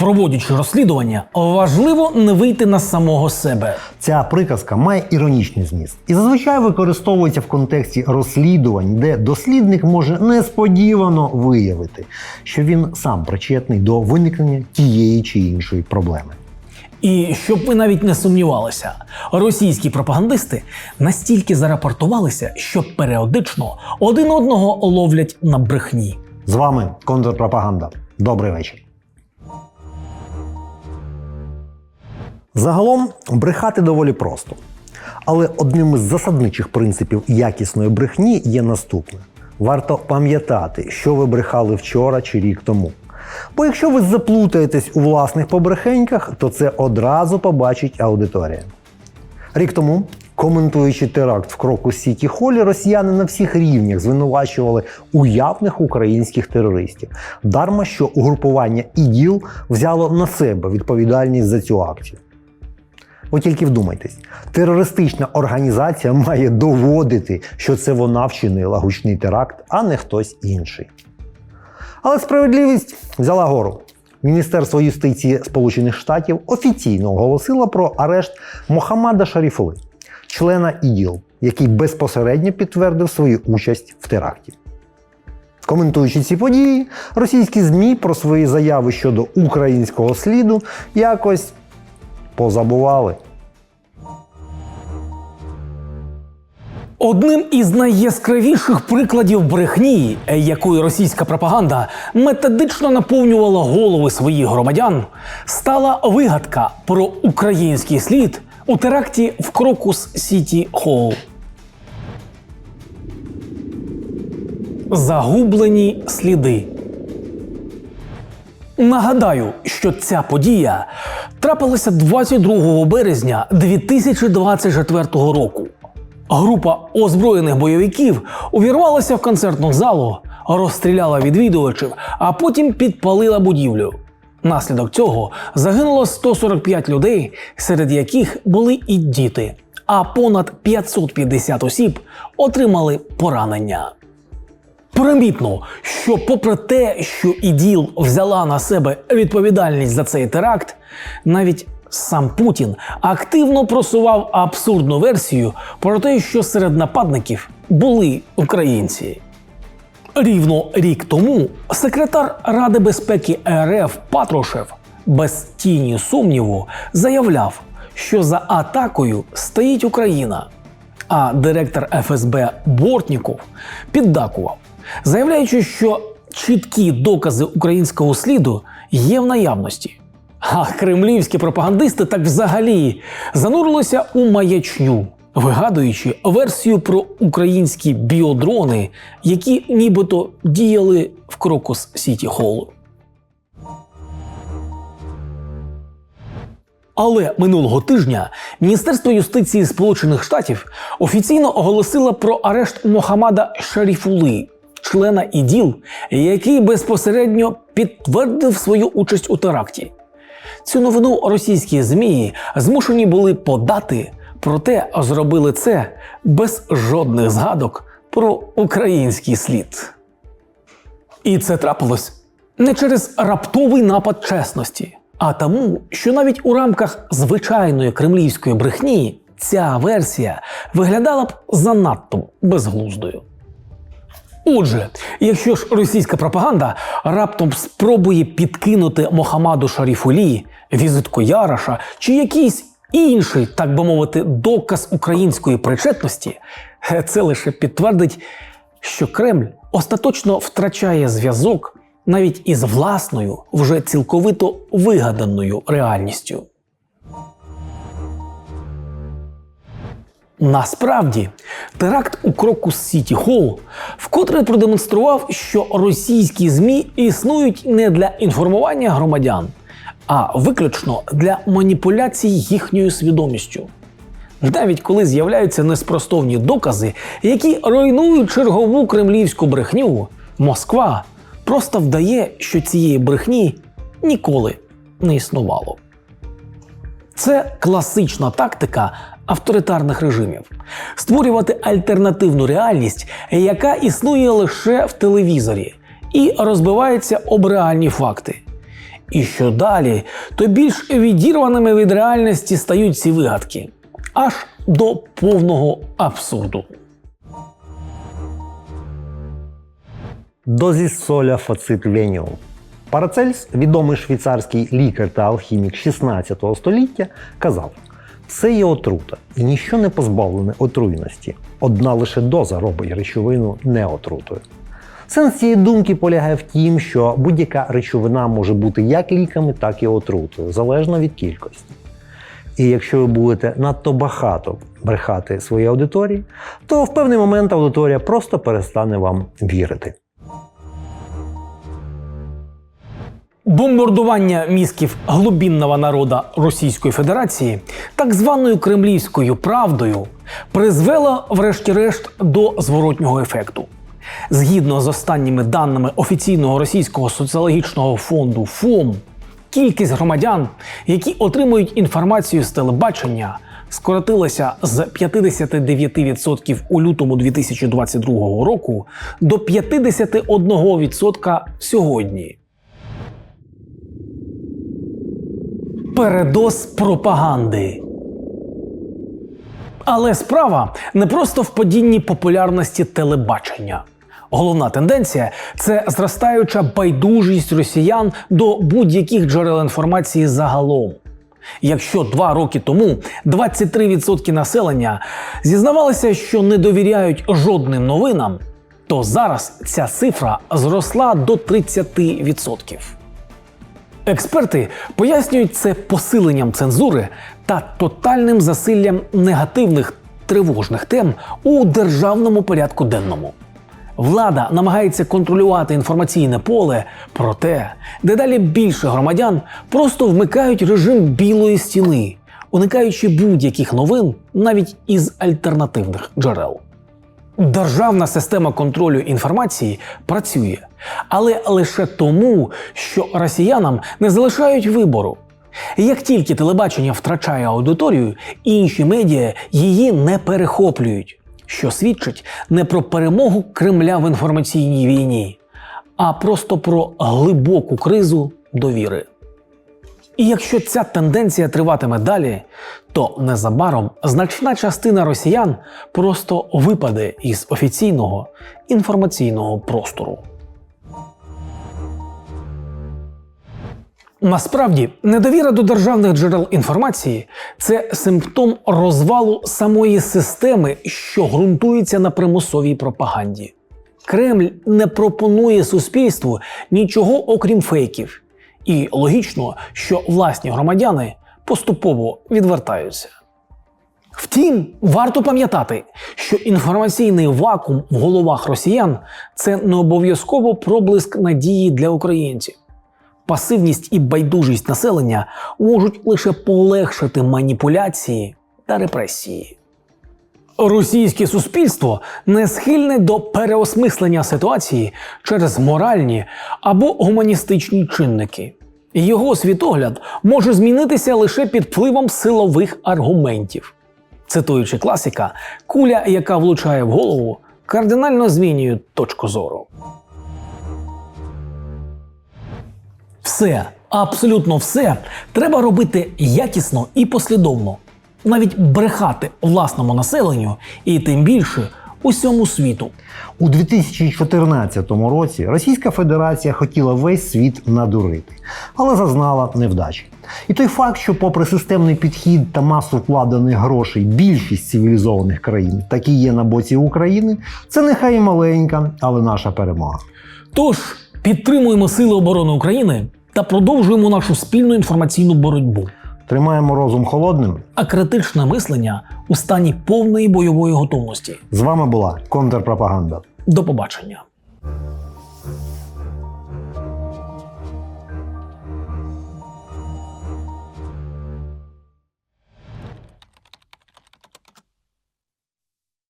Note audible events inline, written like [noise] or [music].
Проводячи розслідування, важливо не вийти на самого себе. Ця приказка має іронічний зміст і зазвичай використовується в контексті розслідувань, де дослідник може несподівано виявити, що він сам причетний до виникнення тієї чи іншої проблеми. І щоб ви навіть не сумнівалися, російські пропагандисти настільки зарапортувалися, що періодично один одного ловлять на брехні. З вами контрпропаганда. Добрий вечір. Загалом брехати доволі просто. Але одним із засадничих принципів якісної брехні є наступне: варто пам'ятати, що ви брехали вчора чи рік тому. Бо якщо ви заплутаєтесь у власних побрехеньках, то це одразу побачить аудиторія. Рік тому, коментуючи теракт в кроку Сіті Холі, росіяни на всіх рівнях звинувачували уявних українських терористів. Дарма, що угрупування ІДІЛ взяло на себе відповідальність за цю акцію. Ви тільки вдумайтесь, терористична організація має доводити, що це вона вчинила гучний теракт, а не хтось інший. Але справедливість взяла гору. Міністерство юстиції Сполучених Штатів офіційно оголосило про арешт Мохаммада Шаріфули, члена ІДІЛ, який безпосередньо підтвердив свою участь в теракті. Коментуючи ці події, російські ЗМІ про свої заяви щодо українського сліду якось позабували. Одним із найяскравіших прикладів брехні, якою російська пропаганда методично наповнювала голови своїх громадян, стала вигадка про український слід у теракті в Крокус Сіті Холл. Загублені сліди. Нагадаю, що ця подія трапилася 22 березня 2024 року. Група озброєних бойовиків увірвалася в концертну залу, розстріляла відвідувачів, а потім підпалила будівлю. Наслідок цього загинуло 145 людей, серед яких були і діти, а понад 550 осіб отримали поранення. Примітно, що попри те, що іділ взяла на себе відповідальність за цей теракт, навіть сам Путін активно просував абсурдну версію про те, що серед нападників були українці. Рівно рік тому секретар Ради безпеки РФ Патрушев без тіні сумніву заявляв, що за атакою стоїть Україна. А директор ФСБ Бортніков піддакував, заявляючи, що чіткі докази українського сліду є в наявності. А кремлівські пропагандисти так взагалі занурилися у маячню, вигадуючи версію про українські біодрони, які нібито діяли в Крокус Сіті Холл. Але минулого тижня Міністерство юстиції Сполучених Штатів офіційно оголосило про арешт Мохаммада Шаріфули, члена ІДІЛ, який безпосередньо підтвердив свою участь у теракті. Цю новину російські ЗМІ змушені були подати, проте зробили це без жодних згадок про український слід. І це трапилось не через раптовий напад чесності, а тому, що навіть у рамках звичайної кремлівської брехні ця версія виглядала б занадто безглуздою. Отже, якщо ж російська пропаганда раптом спробує підкинути Мохамаду Шаріфулі, візитку Яраша чи якийсь інший, так би мовити, доказ української причетності, [laughs] це лише підтвердить, що Кремль остаточно втрачає зв'язок навіть із власною, вже цілковито вигаданою реальністю. Насправді, теракт у Крокус Сіті Холл вкотре продемонстрував, що російські ЗМІ існують не для інформування громадян, а виключно для маніпуляцій їхньою свідомістю. Навіть коли з'являються неспростовні докази, які руйнують чергову кремлівську брехню, Москва просто вдає, що цієї брехні ніколи не існувало. Це класична тактика авторитарних режимів створювати альтернативну реальність, яка існує лише в телевізорі, і розбивається об реальні факти. І що далі, то більш відірваними від реальності стають ці вигадки, аж до повного абсурду. Дозісоля фацит веніум. Парацельс, відомий швейцарський лікар та алхімік 16 століття, казав: все є отрута, і ніщо не позбавлене отруйності. Одна лише доза робить речовину неотрутою. Сенс цієї думки полягає в тім, що будь-яка речовина може бути як ліками, так і отрутою, залежно від кількості. І якщо ви будете надто багато брехати своїй аудиторії, то в певний момент аудиторія просто перестане вам вірити. Бомбардування мізків глубінного народа Російської Федерації так званою кремлівською правдою призвело, врешті-решт, до зворотнього ефекту. Згідно з останніми даними офіційного російського соціологічного фонду ФОМ, кількість громадян, які отримують інформацію з телебачення, скоротилася з 59% у лютому 2022 року до 51% сьогодні. Передоз пропаганди. Але справа не просто в падінні популярності телебачення. Головна тенденція це зростаюча байдужість росіян до будь-яких джерел інформації загалом. Якщо два роки тому 23% населення зізнавалися, що не довіряють жодним новинам, то зараз ця цифра зросла до 30%. Експерти пояснюють це посиленням цензури та тотальним засиллям негативних тривожних тем у державному порядку денному. Влада намагається контролювати інформаційне поле, проте дедалі більше громадян просто вмикають режим білої стіни, уникаючи будь-яких новин навіть із альтернативних джерел. Державна система контролю інформації працює, але лише тому, що росіянам не залишають вибору. Як тільки телебачення втрачає аудиторію, інші медіа її не перехоплюють, що свідчить не про перемогу Кремля в інформаційній війні, а просто про глибоку кризу довіри. І якщо ця тенденція триватиме далі, то незабаром значна частина росіян просто випаде із офіційного інформаційного простору. Насправді, недовіра до державних джерел інформації це симптом розвалу самої системи, що ґрунтується на примусовій пропаганді. Кремль не пропонує суспільству нічого окрім фейків, і логічно, що власні громадяни поступово відвертаються. Втім, варто пам'ятати, що інформаційний вакуум в головах росіян це не обов'язково проблиск надії для українців. Пасивність і байдужість населення можуть лише полегшити маніпуляції та репресії. Російське суспільство не схильне до переосмислення ситуації через моральні або гуманістичні чинники. Його світогляд може змінитися лише під впливом силових аргументів. Цитуючи класика, куля, яка влучає в голову, кардинально змінює точку зору. Все, абсолютно все треба робити якісно і послідовно. Навіть брехати власному населенню і тим більше усьому світу. У 2014 році Російська Федерація хотіла весь світ надурити, але зазнала невдачі. І той факт, що, попри системний підхід та масу вкладених грошей, більшість цивілізованих країн таки є на боці України, це нехай і маленька, але наша перемога. Тож підтримуємо Сили оборони України та продовжуємо нашу спільну інформаційну боротьбу. Тримаємо розум холодним. А критичне мислення у стані повної бойової готовності. З вами була контрпропаганда. До побачення.